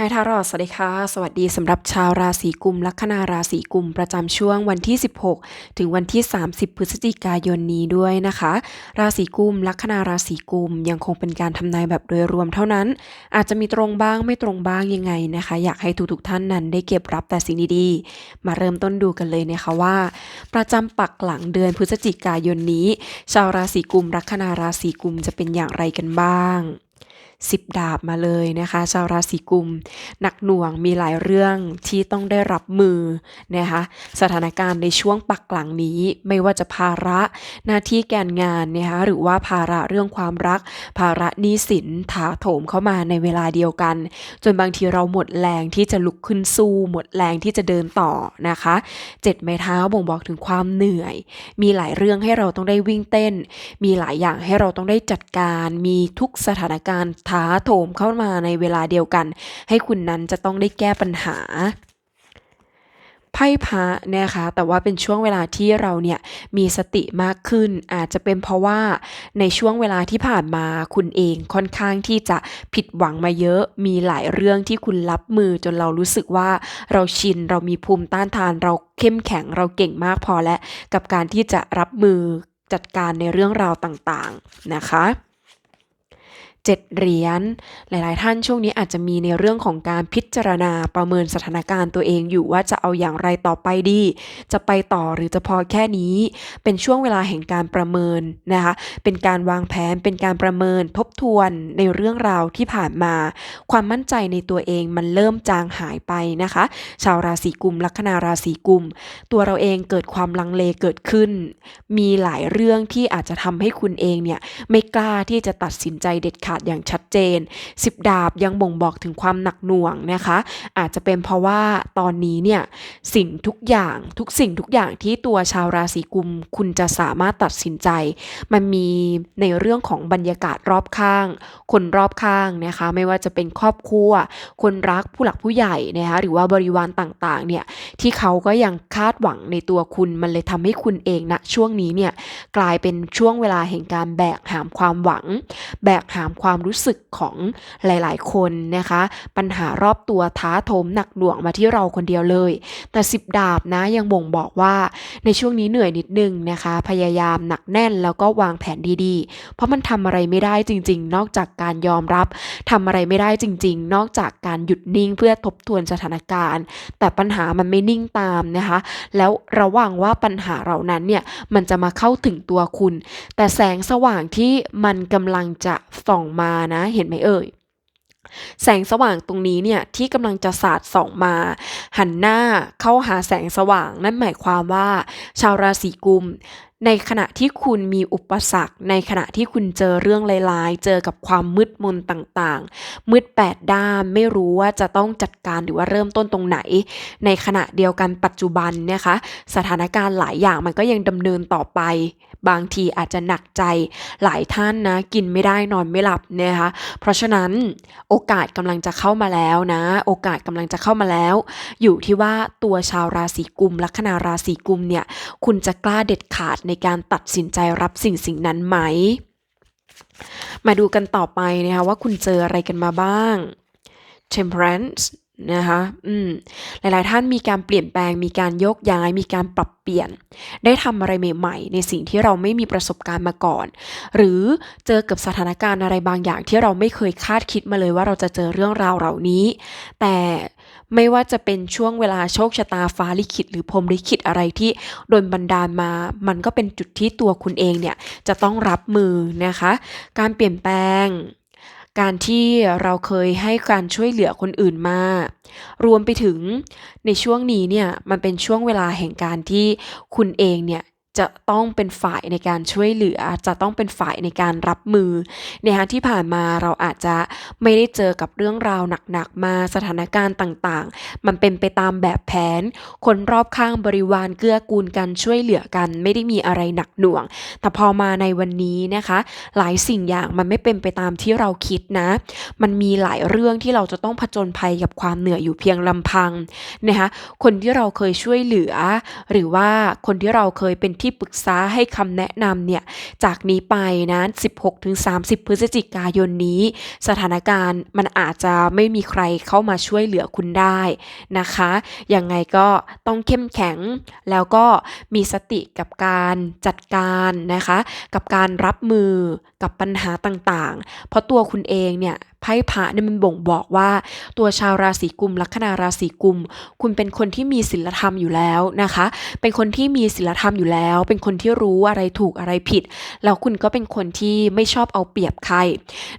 ไฮทารอสวัสดีค่ะ สวัสดีสำหรับชาวราศีกุมลัคนาราศีกุมประจำช่วงวันที่ 16 ถึงวันที่ 30 พฤศจิกายนนี้ด้วยนะคะ ราศีกุมลัคนาราศีกุมยังคงเป็นการทำนายแบบโดยรวมเท่านั้น อาจจะมีตรงบ้างไม่ตรงบ้างยังไงนะคะ อยากให้ทุกๆท่านนั้นได้เก็บรับแต่สิ่งดีๆ มาเริ่มต้นดูกันเลยนะคะว่า ประจำปักหลังเดือนพฤศจิกายนนี้ ชาวราศีกุมลัคนาราศีกุมจะเป็นอย่างไรกันบ้าง สิบดาบมาเลยนะคะ ชาวราศีกุม หนักหน่วงมีหลายเรื่องที่ต้องได้รับมือนะคะสถานการณ์ในช่วงปักหลังนี้ไม่ว่าจะภาระหน้าที่การงานนะคะหรือว่าภาระเรื่องความรัก ภาระหนี้สินถาโถมเข้ามาในเวลาเดียวกัน จนบางทีเราหมดแรงที่จะลุกขึ้นสู้หมดแรงที่จะเดินต่อนะคะเจ็ดไม้เท้าบ่งบอกถึงความเหนื่อย มีหลายเรื่องให้เราต้องได้วิ่งเต้น มีหลายอย่างให้เราต้องได้จัดการ มีทุกสถานการณ์ท้าโถมเข้ามาในเวลาเดียวกัน ให้คุณนั้นจะต้องได้แก้ปัญหาไพ่พระนะคะแต่ว่าเป็นช่วงเวลาที่เราเนี่ยมีสติมากขึ้น อาจจะเป็นเพราะว่าในช่วงเวลาที่ผ่านมาคุณเองค่อนข้างที่จะผิดหวังมาเยอะ มีหลายเรื่องที่คุณรับมือจนเรารู้สึกว่าเราชินเรามีภูมิต้านทาน เราเข้มแข็งเราเก่งมากพอแล้วกับการที่จะรับมือจัดการในเรื่องราวต่างๆนะคะ เจ็ดเหรียญ หลาย ๆ ท่านช่วงนี้อาจจะมีในเรื่องของการพิจารณาประเมินสถานการณ์ตัวเองอยู่ว่าจะเอาอย่างไรต่อไปดี จะไปต่อหรือจะพอแค่นี้ เป็นช่วงเวลาแห่งการประเมินนะคะ เป็นการวางแผน เป็นการประเมินทบทวนในเรื่องราวที่ผ่านมา ความมั่นใจในตัวเองมันเริ่มจางหายไปนะคะ ชาวราศีกุมลัคนาราศีกุม ตัวเราเองเกิดความลังเลเกิดขึ้น มีหลายเรื่องที่อาจจะทำให้คุณเองเนี่ยไม่กล้าที่จะตัดสินใจเด็ดขาดอย่างชัดเจน 10 ดาบยังบ่งบอกถึงความหนักหน่วงนะคะ อาจจะเป็นเพราะว่าตอนนี้เนี่ยสิ่งทุกอย่างทุกสิ่งทุกอย่างที่ตัวชาวราศีกุม คุณจะสามารถตัดสินใจ มันมีในเรื่องของบรรยากาศรอบข้าง คนรอบข้างนะคะ ไม่ว่าจะเป็นครอบครัว คนรักผู้หลักผู้ใหญ่นะคะหรือว่าบริวารต่างๆเนี่ยที่เขาก็ยังคาดหวังในตัวคุณมันเลยทำให้คุณเองนะช่วงนี้เนี่ยกลายเป็นช่วงเวลาแห่งการแบกหามความหวัง แบกหามความรู้สึกของหลายๆ คนนะคะ ปัญหารอบตัวท้าโถมหนักหน่วงมาที่เราคนเดียวเลย แต่สิบดาบนะยังบ่งบอกว่าในช่วงนี้เหนื่อยนิดนึงนะคะ พยายามหนักแน่นแล้วก็วางแผนดีๆ เพราะมันทำอะไรไม่ได้จริง ๆ นอกจากการยอมรับทำอะไรไม่ได้จริง ๆ นอกจากการหยุดนิ่งเพื่อทบทวนสถานการณ์ แต่ปัญหามันไม่นิ่งตามนะคะ แล้วระวังว่าปัญหาเหล่านั้นเนี่ยมันจะมาเข้าถึงตัวคุณ แต่แสงสว่างที่มันกำลังจะส่องมานะเห็นไหมเอ่ยแสงสว่างตรงนี้เนี่ยที่กำลังจะสาดส่องมา หันหน้าเข้าหาแสงสว่าง นั่นหมายความว่า ชาวราศีกุม ในขณะที่คุณมีอุปสรรค ในขณะที่คุณเจอเรื่องลายๆ เจอกับความมืดมนต่างๆ มืดแปดด้านไม่รู้ว่าจะต้องจัดการหรือว่าเริ่มต้นตรงไหน ในขณะเดียวกันปัจจุบันนะคะ สถานการณ์หลายอย่างมันก็ยังดำเนินต่อไป บางทีอาจจะหนักใจหลายท่านนะ กินไม่ได้นอนไม่หลับนะคะ เพราะฉะนั้นโอกาสกำลังจะเข้ามาแล้วนะ โอกาสกำลังจะเข้ามาแล้ว อยู่ที่ว่าตัวชาวราศีกุมลัคนาราศีกุมเนี่ยคุณจะกล้าเด็ดขาดในการตัดสินใจรับสิ่งสิ่งนั้นไหม มาดูกันต่อไปนะคะว่าคุณเจออะไรกันมาบ้าง temperance นะคะ อืม หลายๆ ท่านมีการเปลี่ยนแปลง มีการโยกย้าย มีการปรับเปลี่ยน ได้ทำอะไรใหม่ ๆ ในสิ่งที่เราไม่มีประสบการณ์มาก่อน หรือเจอกับสถานการณ์อะไรบางอย่างที่เราไม่เคยคาดคิดมาเลยว่าเราจะเจอเรื่องราวเหล่านี้ แต่ ไม่ว่าจะเป็นช่วงเวลาโชคชะตาฟ้าลิขิต หรือพรมลิขิตอะไรที่โดนบันดาลมา มันก็เป็นจุดที่ตัวคุณเองเนี่ยจะต้องรับมือนะคะ การเปลี่ยนแปลง การที่เราเคยให้การช่วยเหลือคนอื่นมารวมไปถึงในช่วงนี้เนี่ยมันเป็นช่วงเวลาแห่งการที่คุณเองเนี่ย จะต้องเป็นฝ่ายในการช่วยเหลือ จะต้องเป็นฝ่ายในการรับมือนะคะที่ผ่านมาเราอาจจะไม่ได้เจอกับเรื่องราวหนักๆมาสถานการณ์ต่างๆ มันเป็นไปตามแบบแผน คนรอบข้างบริวารเกื้อกูลกันช่วยเหลือกัน ไม่ได้มีอะไรหนักหน่วง แต่พอมาในวันนี้นะคะ หลายสิ่งอย่างมันไม่เป็นไปตามที่เราคิดนะ มันมีหลายเรื่องที่เราจะต้องผจญภัยกับความเหนื่อยอยู่เพียงลำพังนะคะคนที่เราเคยช่วยเหลือ หรือว่าคนที่เราเคยเป็นที่ที่ปรึกษาให้คำแนะนำเนี่ยจากนี้ไปนะ16-30 พฤศจิกายนนี้ สถานการณ์มันอาจจะไม่มีใครเข้ามาช่วยเหลือคุณได้นะคะยังไงก็ต้องเข้มแข็งแล้วก็มีสติกับการจัดการนะคะ กับการรับมือกับปัญหาต่างๆ เพราะตัวคุณเองเนี่ยไพ่พระเนี่ยมันบ่งบอกว่า ตัวชาวราศีกุมลัคนาราศีกุม คุณเป็นคนที่มีศีลธรรมอยู่แล้วนะคะ เป็นคนที่มีศีลธรรมอยู่แล้ว เป็นคนที่รู้อะไรถูกอะไรผิด แล้วคุณก็เป็นคนที่ไม่ชอบเอาเปรียบใคร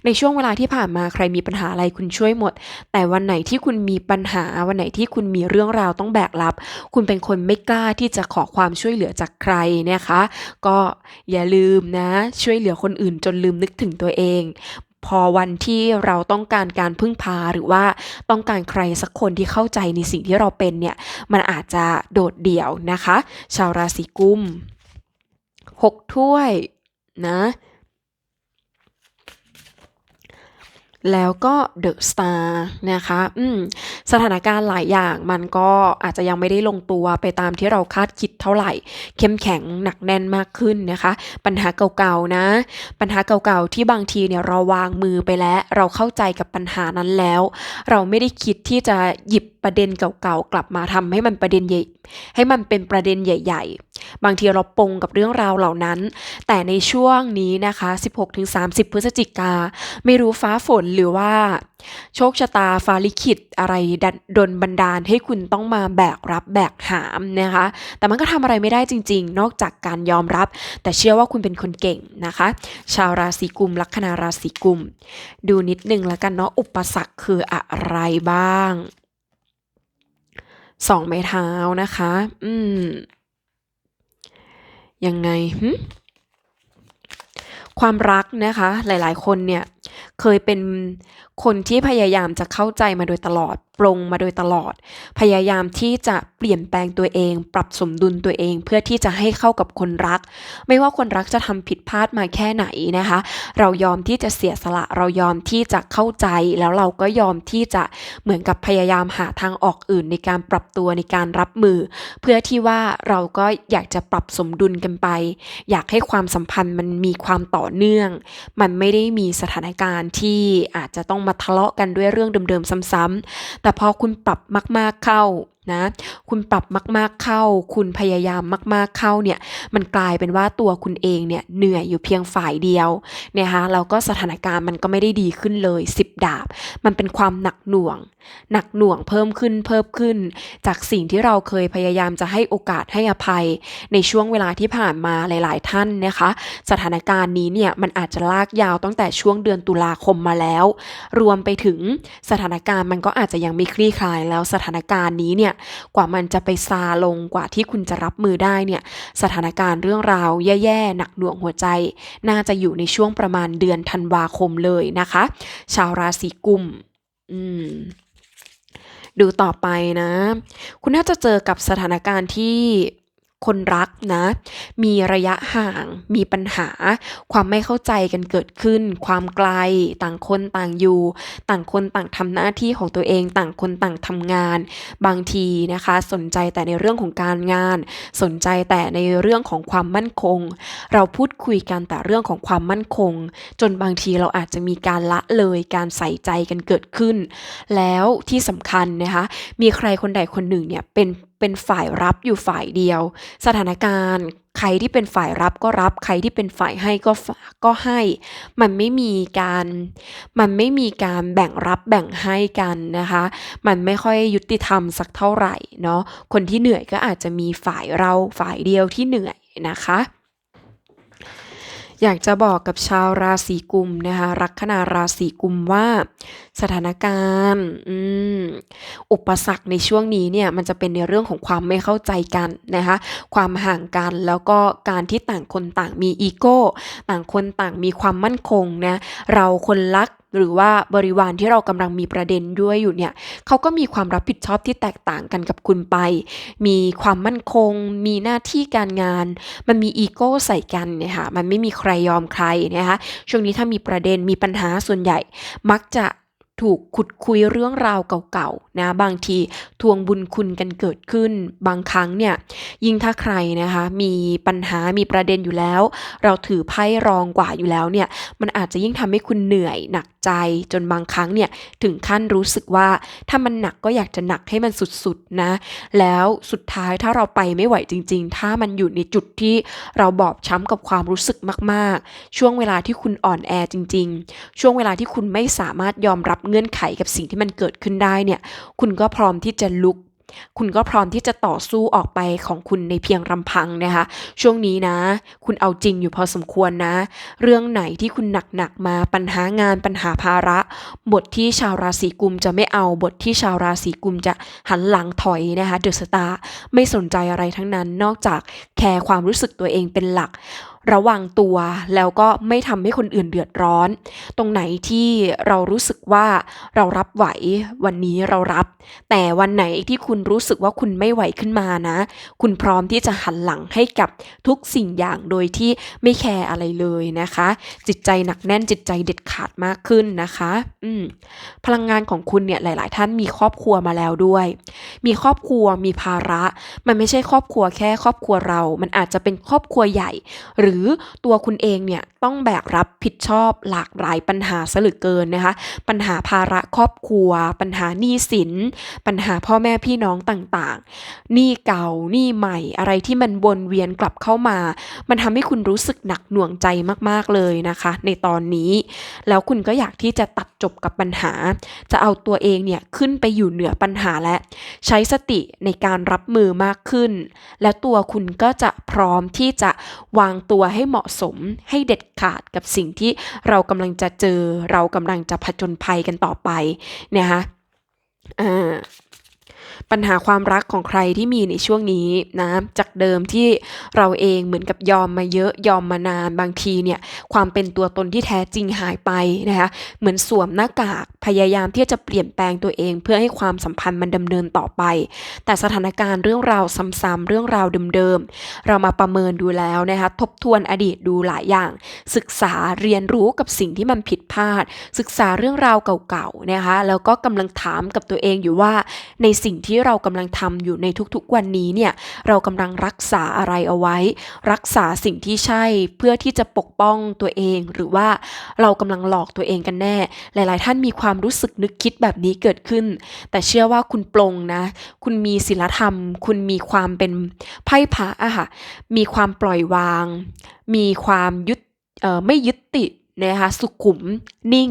ในช่วงเวลาที่ผ่านมาใครมีปัญหาอะไรคุณช่วยหมด แต่วันไหนที่คุณมีปัญหาวันไหนที่คุณมีเรื่องราวต้องแบกรับ คุณเป็นคนไม่กล้าที่จะขอความช่วยเหลือจากใครนะคะ ก็อย่าลืมนะ ช่วยเหลือคนอื่นจนลืมนึกถึงตัวเอง พอวันที่เราต้องการการพึ่งพาหรือว่าต้องการใครสักคนที่เข้าใจในสิ่งที่เราเป็นเนี่ย มันอาจจะโดดเดี่ยวนะคะ ชาวราศีกุมหกถ้วยนะ แล้วก็เดอะสตาร์นะคะ อืม สถานการณ์หลายอย่างมันก็อาจจะยังไม่ได้ลงตัวไปตามที่เราคาดคิดเท่าไหร่ เข้มแข็งหนักแน่นมากขึ้นนะคะ ปัญหาเก่าๆนะ ปัญหาเก่าๆที่บางทีเนี่ยเราวางมือไปแล้ว เราเข้าใจกับปัญหานั้นแล้ว เราไม่ได้คิดที่จะหยิบประเด็นเก่าๆกลับมาทำให้มันประเด็นใหญ่ ให้มันเป็นประเด็นใหญ่ ๆ บางทีเราปงกับเรื่องราวเหล่านั้น แต่ในช่วงนี้นะคะ 16-30 พฤศจิกา ไม่รู้ฟ้าฝนหรือว่า โชคชะตาฟ้าลิขิตอะไรดดนบันดาลให้คุณต้องมาแบกรับแบกหามนะคะ แต่มันก็ทำอะไรไม่ได้จริง ๆ นอกจากการยอมรับ แต่เชื่อว่าคุณเป็นคนเก่งนะคะ ชาวราศีกุมลัคนาราศีกุม ดูนิดนึงแล้วกันเนาะอุปสรรคคืออะไรบ้างสองไม้เท้านะคะ อืม ยังไงหึความรักนะคะหลายๆ คนเนี่ยเคยเป็นคนที่พยายามจะเข้าใจมาโดยตลอด ปรงมาโดยตลอด พยายามที่จะเปลี่ยนแปลงตัวเอง ปรับสมดุลตัวเอง เพื่อที่จะให้เข้ากับคนรัก ไม่ว่าคนรักจะทำผิดพลาดมาแค่ไหนนะคะ เรายอมที่จะเสียสละเรายอมที่จะเข้าใจ แล้วเราก็ยอมที่จะเหมือนกับพยายามหาทางออกอื่นในการปรับตัวในการรับมือ เพื่อที่ว่าเราก็อยากจะปรับสมดุลกันไป อยากให้ความสัมพันธ์มันมีความต่อเนื่อง มันไม่ได้มีสถานการณ์ที่อาจจะต้องมาทะเลาะกันด้วยเรื่องเดิมๆซ้ำๆแต่แต่พอคุณปรับมากๆเข้านะ คุณปรับมากๆเข้า คุณพยายามมากๆเข้าเนี่ย มันกลายเป็นว่าตัวคุณเองเนี่ยเหนื่อยอยู่เพียงฝ่ายเดียวนะคะแล้วก็สถานการณ์มันก็ไม่ได้ดีขึ้นเลยสิบดาบ มันเป็นความหนักหน่วง หนักหน่วงเพิ่มขึ้นเพิ่มขึ้น จากสิ่งที่เราเคยพยายามจะให้โอกาสให้อภัย ในช่วงเวลาที่ผ่านมาหลาย ๆ ท่านนะคะ สถานการณ์นี้เนี่ยมันอาจจะลากยาวตั้งแต่ช่วงเดือนตุลาคมมาแล้ว รวมไปถึงสถานการณ์มันก็อาจจะยังไม่คลี่คลายแล้วสถานการณ์นี้เนี่ยกว่ามันจะไปซาลงกว่าที่คุณจะรับมือได้เนี่ยสถานการณ์เรื่องราวแย่ๆหนักหน่วงหัวใจ น่าจะอยู่ในช่วงประมาณเดือนธันวาคมเลยนะคะ ชาวราศีกุมอืมดูต่อไปนะ คุณน่าจะเจอกับสถานการณ์ที่ คนรักนะ มีระยะห่าง มีปัญหา ความไม่เข้าใจกันเกิดขึ้น ความไกล ต่างคนต่างอยู่ ต่างคนต่างทำหน้าที่ของตัวเอง ต่างคนต่างทำงาน บางทีนะคะ สนใจแต่ในเรื่องของการงาน สนใจแต่ในเรื่องของความมั่นคง เราพูดคุยกันแต่เรื่องของความมั่นคง จนบางทีเราอาจจะมีการละเลยการใส่ใจกันเกิดขึ้น แล้วที่สำคัญนะคะ มีใครคนใดคนหนึ่งเนี่ยเป็น เป็นฝ่ายรับอยู่ฝ่ายเดียว สถานการณ์ ใครที่เป็นฝ่ายรับก็รับ ใครที่เป็นฝ่ายให้ก็ก็ให้ มันไม่มีการ มันไม่มีการแบ่งรับแบ่งให้กันนะคะ มันไม่ค่อยยุติธรรมสักเท่าไหร่เนาะ คนที่เหนื่อยก็อาจจะมีฝ่ายเราฝ่ายเดียวที่เหนื่อยนะคะ อยากจะบอกกับชาวราศีกุมนะคะลัคนาราศีกุมว่า สถานการณ์อุปสรรคในช่วงนี้เนี่ยมันจะเป็นในเรื่องของความไม่เข้าใจกันนะคะความห่างกันแล้วก็การที่ต่างคนต่างมีอีโก้ ต่างคนต่างมีความมั่นคงนะเราคนรัก หรือว่าบริวารที่เรากำลังมีประเด็นด้วยอยู่เนี่ยเขาก็มีความรับผิดชอบที่แตกต่างกันกับคุณไป มีความมั่นคง มีหน้าที่การงาน มันมีอีโก้ใส่กันเนี่ยค่ะมันไม่มีใครยอมใครนะคะช่วงนี้ถ้ามีประเด็นมีปัญหาส่วนใหญ่ มักจะ ถูกขุดคุยเรื่องราวเก่าๆนะบางทีทวงบุญคุณกันเกิดขึ้น บางครั้งเนี่ยยิ่งถ้าใครนะคะมีปัญหามีประเด็นอยู่แล้ว เราถือไพ่รองกว่าอยู่แล้วเนี่ยมันอาจจะยิ่งทำให้คุณเหนื่อยหนักใจจนบางครั้งเนี่ยถึงขั้นรู้สึกว่าถ้ามันหนักก็อยากจะหนักให้มันสุดๆนะแล้วสุดท้ายถ้าเราไปไม่ไหวจริง ๆ ถ้ามันอยู่ในจุดที่เราบอบช้ำกับความรู้สึกมากๆ ช่วงเวลาที่คุณอ่อนแอจริง ๆ ช่วงเวลาที่คุณไม่สามารถยอมรับเงื่อนไขกับสิ่งที่มันเกิดขึ้นได้เนี่ยคุณก็พร้อมที่จะลุก คุณก็พร้อมที่จะต่อสู้ออกไปของคุณในเพียงลำพังนะคะ ช่วงนี้นะ คุณเอาจริงอยู่พอสมควรนะ เรื่องไหนที่คุณหนักๆมาปัญหางานปัญหาภาระ บทที่ชาวราศีกุมจะไม่เอาบทที่ชาวราศีกุมจะหันหลังถอยนะคะเดอะสตาร์ไม่สนใจอะไรทั้งนั้นนอกจากแคร์ความรู้สึกตัวเองเป็นหลักระวังตัวแล้วก็ไม่ทำให้คนอื่นเดือดร้อน ตรงไหนที่เรารู้สึกว่าเรารับไหววันนี้เรารับ แต่วันไหนที่คุณรู้สึกว่าคุณไม่ไหวขึ้นมานะ คุณพร้อมที่จะหันหลังให้กับทุกสิ่งอย่างโดยที่ไม่แคร์อะไรเลยนะคะ จิตใจหนักแน่นจิตใจเด็ดขาดมากขึ้นนะคะ อืมพลังงานของคุณเนี่ยหลาย ๆ ท่านมีครอบครัวมาแล้วด้วย มีครอบครัวมีภาระ มันไม่ใช่ครอบครัวแค่ครอบครัวเรา มันอาจจะเป็นครอบครัวใหญ่หรือตัวคุณเองเนี่ยต้องแบกรับผิดชอบหลากหลายปัญหาซะเหลือเกินนะคะ ปัญหาภาระครอบครัว ปัญหาหนี้สิน ปัญหาพ่อแม่พี่น้องต่างๆหนี้เก่าหนี้ใหม่อะไรที่มันวนเวียนกลับเข้ามา มันทำให้คุณรู้สึกหนักหน่วงใจมากๆเลยนะคะ ในตอนนี้ แล้วคุณก็อยากที่จะตัดจบกับปัญหา จะเอาตัวเองเนี่ยขึ้นไปอยู่เหนือปัญหาและ ใช้สติในการรับมือมากขึ้น และตัวคุณก็จะพร้อมที่จะวางตัวให้เหมาะสมให้เด็ดขาดกับสิ่งที่เรากำลังจะเจอ เรากำลังจะผจญภัยกันต่อไปนะคะอ่า ปัญหาความรักของใครที่มีในช่วงนี้นะ จากเดิมที่เราเองเหมือนกับยอมมาเยอะยอมมานานบางทีเนี่ยความเป็นตัวตนที่แท้จริงหายไปนะคะเหมือนสวมหน้ากากพยายามที่จะเปลี่ยนแปลงตัวเอง เพื่อให้ความสัมพันธ์มันดำเนินต่อไป แต่สถานการณ์เรื่องราวซ้ำๆเรื่องราวเดิมๆเรามาประเมินดูแล้วนะคะทบทวนอดีตดูหลายอย่าง ศึกษาเรียนรู้กับสิ่งที่มันผิดพลาด ศึกษาเรื่องราวเก่าๆนะคะแล้วก็กำลังถามกับตัวเองอยู่ว่าในสิ่งที่เรากำลังทำอยู่ในทุกๆวันนี้เนี่ยเรากำลังรักษาอะไรเอาไว้ รักษาสิ่งที่ใช่เพื่อที่จะปกป้องตัวเอง หรือว่าเรากำลังหลอกตัวเองกันแน่ หลาย ๆ ท่านมีความรู้สึกนึกคิดแบบนี้เกิดขึ้น แต่เชื่อว่าคุณปลงนะ คุณมีศีลธรรม คุณมีความเป็นไพ่พระอะค่ะมีความปล่อยวาง มีความยึดไม่ยึดติด นะคะสุขุม นิ่ง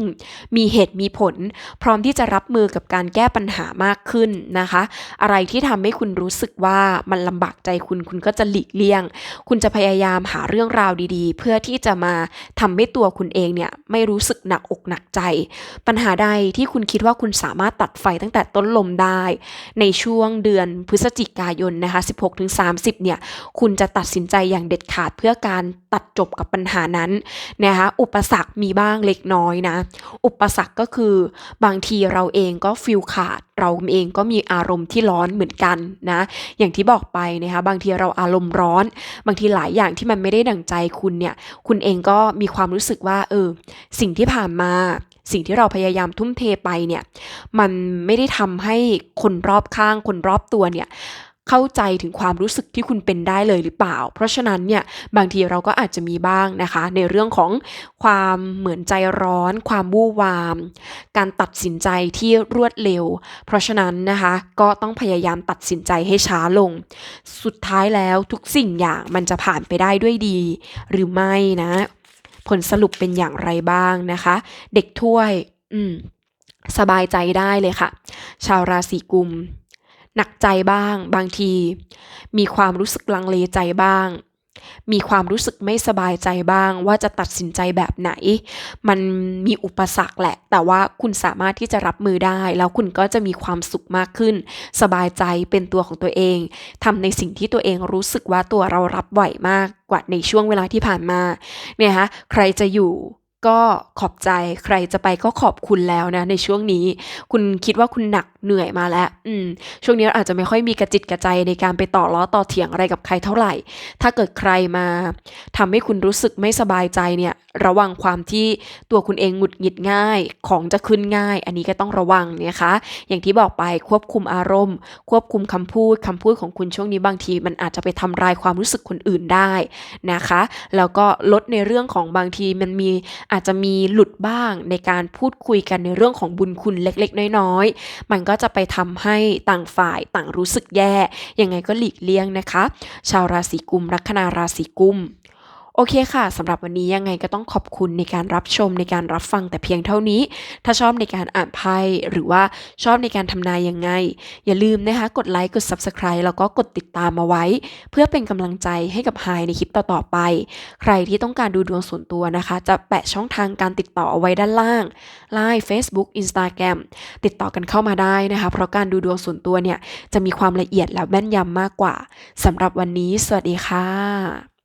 มีเหตุมีผล พร้อมที่จะรับมือกับการแก้ปัญหามากขึ้นนะคะ อะไรที่ทำให้คุณรู้สึกว่ามันลำบากใจคุณคุณก็จะหลีกเลี่ยง คุณจะพยายามหาเรื่องราวดีๆ เพื่อที่จะมาทำให้ตัวคุณเองเนี่ยไม่รู้สึกหนักอกหนักใจ ปัญหาใดที่คุณคิดว่าคุณสามารถตัดไฟตั้งแต่ต้นลมได้ ในช่วงเดือนพฤศจิกายนนะคะ16-30เนี่ยคุณจะตัดสินใจอย่างเด็ดขาดเพื่อการตัดจบกับปัญหานั้นนะคะอุปสรรคมีบ้างเล็กน้อยนะ อุปสรรคก็คือบางทีเราเองก็ฟิลขาด เราเองก็มีอารมณ์ที่ร้อนเหมือนกันนะ อย่างที่บอกไปนะคะบางทีเราอารมณ์ร้อน บางทีหลายอย่างที่มันไม่ได้ดั่งใจคุณเนี่ย คุณเองก็มีความรู้สึกว่าเออสิ่งที่ผ่านมาสิ่งที่เราพยายามทุ่มเทไปเนี่ย มันไม่ได้ทำให้คนรอบข้างคนรอบตัวเนี่ย เข้าใจถึงความรู้สึกที่คุณเป็นได้เลยหรือเปล่า เพราะฉะนั้นเนี่ยบางทีเราก็อาจจะมีบ้างนะคะ ในเรื่องของความเหมือนใจร้อน ความวู่วาม การตัดสินใจที่รวดเร็ว เพราะฉะนั้นนะคะก็ต้องพยายามตัดสินใจให้ช้าลง สุดท้ายแล้วทุกสิ่งอย่างมันจะผ่านไปได้ด้วยดี หรือไม่นะ ผลสรุปเป็นอย่างไรบ้างนะคะ เด็กถ้วย อืมสบายใจได้เลยค่ะ ชาวราศีกุม หนักใจบ้าง บางที มีความรู้สึกลังเลใจบ้าง มีความรู้สึกไม่สบายใจบ้าง ว่าจะตัดสินใจแบบไหน มันมีอุปสรรคแหละ แต่ว่าคุณสามารถที่จะรับมือได้ แล้วคุณก็จะมีความสุขมากขึ้น สบายใจเป็นตัวของตัวเองทำในสิ่งที่ตัวเองรู้สึกว่าตัวเรารับไหวมากกว่าในช่วงเวลาที่ผ่านมาเนี่ยฮะใครจะอยู่ ก็ขอบใจใครจะไปก็ขอบคุณแล้วนะ ในช่วงนี้ คุณคิดว่าคุณหนักเหนื่อยมาแล้ว อืม ช่วงนี้อาจจะไม่ค่อยมีกระจิตกระใจในการไปต่อล้อต่อเถียงอะไรกับใครเท่าไหร่ ถ้าเกิดใครมาทำให้คุณรู้สึกไม่สบายใจเนี่ย ระวังความที่ตัวคุณเองหงุดหงิดง่าย ของจะขึ้นง่าย อันนี้ก็ต้องระวังนะคะ อย่างที่บอกไปควบคุมอารมณ์ ควบคุมคำพูดคำพูดของคุณช่วงนี้บางที มันอาจจะไปทำลายความรู้สึกคนอื่นได้นะคะ แล้วก็ลดในเรื่องของบางทีมันมีอาจจะมีหลุดบ้างในการพูดคุยกันในเรื่องของบุญคุณเล็กๆ น้อยๆ มันก็จะไปทำให้ต่างฝ่ายต่างรู้สึกแย่ ยังไงก็หลีกเลี่ยงนะคะ ชาวราศีกุมลัคนาราศีกุม โอเคค่ะสำหรับวันนี้ยังไงก็ต้องขอบคุณในการรับชมในการรับฟังแต่เพียงเท่านี้ ถ้าชอบในการอ่านไพ่หรือว่าชอบในการทำนายยังไง อย่าลืมนะคะกดไลค์กด Subscribe แล้วก็กดติดตามมาไว้ เพื่อเป็นกำลังใจให้กับไฮในคลิปต่อๆไป ใครที่ต้องการดูดวงส่วนตัวนะคะ จะแปะช่องทางการติดต่อเอาไว้ด้านล่าง Line Facebook Instagram ติดต่อกันเข้ามาได้นะคะ เพราะการดูดวงส่วนตัวเนี่ยจะมีความละเอียดและแม่นยำมากกว่าสำหรับวันนี้ สวัสดีค่ะ